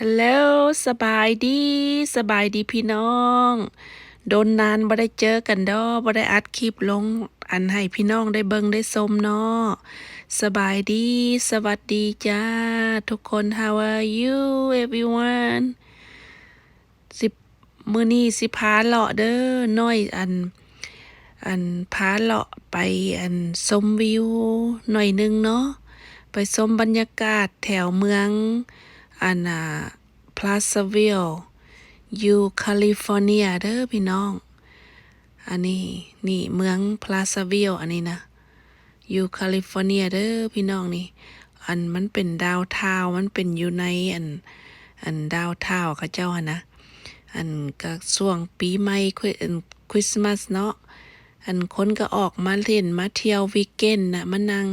ฮัลโหลสบายดีสบายดีพี่น้อง โดนนานบ่ได้เจอกันดอบ่ได้อัดคลิปลง อันให้พี่น้องได้เบิงได้ชมเนาะสบายดี สวัสดีจ้า ทุกคน how are you everyone สิมื้อนี้สิพาเลาะเด้อน้อยอัน อันพาเลาะไปอันชมวิวหน่อยหนึงเนาะไปชมบรรยากาศแถวเมือง อันน่ะพลาซาวิลอยู่แคลิฟอร์เนียเด้อพี่น้อง อันนี้นี่เมืองพลาซาวิลอันนี้นะอยู่แคลิฟอร์เนียเด้อพี่น้องนี่ อันมันเป็นดาวทาวมันเป็นอยู่ในอันอันดาวทาวน์เขาเจ้าหนะ อันก็ช่วงปีใหม่คริอันคริสต์มาสเนาะอันคนก็ออกมาเล่นมาเที่ยววีเกนนะมานั่ง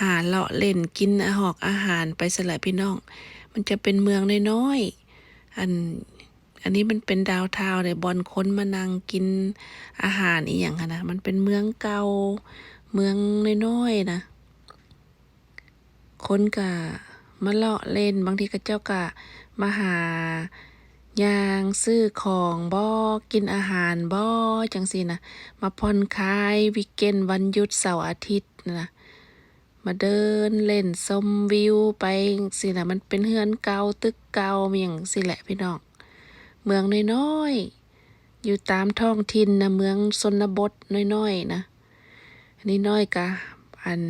หาเลาะเล่นกินอาหอกอาหารไปสลายพี่น้อง มันจะเป็นเมืองน้อยๆอันอันนี้มันเป็นดาวทาวเลยบอลคนมานั่งกินอาหารอีหยังคะนะมันเป็นเมืองเก่าเมืองน้อยๆนะคนก็มาเลาะเล่นบางทีก็เจ้าก็มาหายางซื้อของบ่กินอาหารบ่จังซี่นะมาผ่อนคลายวีคเกนวันหยุดเสาร์อาทิตย์นะ มาเดินเล่นชมวิวไปสินะมันเป็นเฮือนเก่าตึกเก่ามีอย่างสิแหละพี่น้องเมืองน้อยๆอยู่ตามท้องถิ่นนะเมืองชนบทน้อยๆนะอันนี้น้อยกะอัน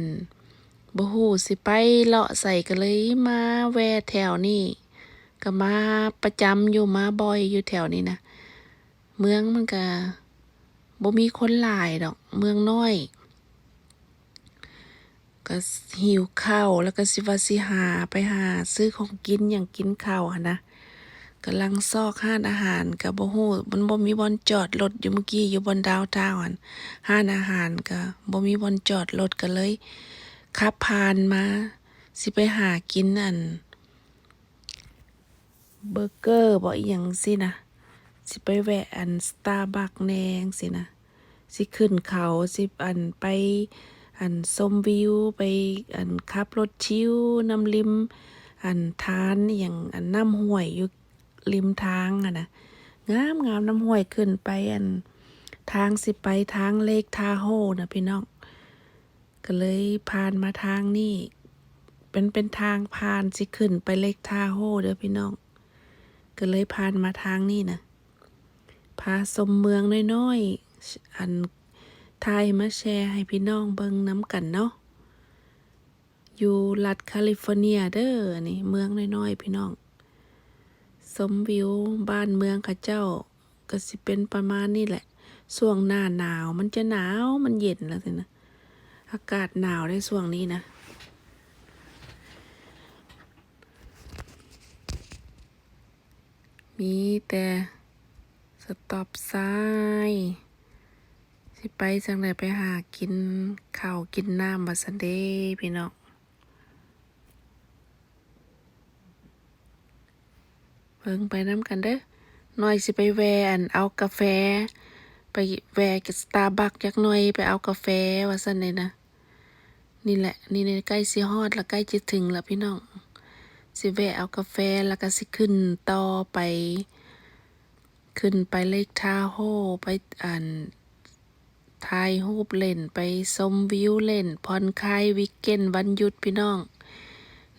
บ่ฮู้สิไปเลาะใส่ก็เลยมาแวะแถวนี้ก็มาประจำอยู่มาบ่อยอยู่แถวนี้นะเมืองมันก็บ่มีคนหลายดอก เมืองน้อย ก็หิวข้าวแล้วก็สิว่าสิหาไปหาซื้อของกินอย่างกินข้าวนะกำลังซอกห้านอาหารก็บ่ฮู้มันบ่มีบอนจอดรถอยู่เมื่อกี้อยู่บนดาวทาวน์หั่นห้านอาหารก็บ่มีบอนจอดรถก็เลยขับผ่านมา สิไปหากินอันเบอร์เกอร์บ่อีหยังสินะสิไปแวะอันสตาร์บัคแนงสินะสิขึ้นเขาสิอันไป อันชมวิวไปอันขับรถชิวน้ำริม อันทานอย่างอันน้ำห้วยอยู่ริมทางอะนะงามงามน้ำห้วยขึ้นไปอันทางสิไปทางเลกทาโฮนะพี่น้องก็เลยผ่านมาทางนี้เป็นเป็นทางผ่านสิขึ้นไปเลกทาโฮเด้อพี่น้องก็เลยผ่านมาทางนี้นะพาชมเมืองน้อยๆอัน ไทยมาแชร์ให้พี่น้องเบิ่งน้ำกันเนาะ อยู่รัฐแคลิฟอร์เนียเด้อนี่เมืองน้อยๆพี่น้องชมวิวบ้านเมืองเขาเจ้า ก็สิเป็นประมาณนี้แหละช่วงหน้าหนาวมันจะหนาวมันเย็นแล้วสินะ อากาศหนาวในช่วงนี้นะมีแต่สต็อปไซ สิไปจังไดไปหากินข้าวกินน้ำบัดซันเดพี่น้องเพิ่งไปน้ำกันเด้อหน่อยสิไปแวะอันเอากาแฟ ไปแวะกับสตาร์บัคจักหน่อยไปเอากาแฟว่าซั่นเลยนะ นี่แหละ นี่ในใกล้สิฮอดแล้วใกล้จะถึงแล้วพี่น้องสิแวะเอากาแฟแล้วก็สิขึ้นต่อไป ขึ้นไปเลกทาโฮไปอ่าน ถ่ายรูปเล่นไปชมวิวเล่นผ่อนคลายวิกเกนวันหยุดพี่น้อง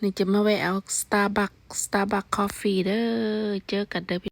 นี่จะมาแวะเอาสตาร์บัคสตาร์บัคคอฟฟี่เด้อเจอกันเด้อพี่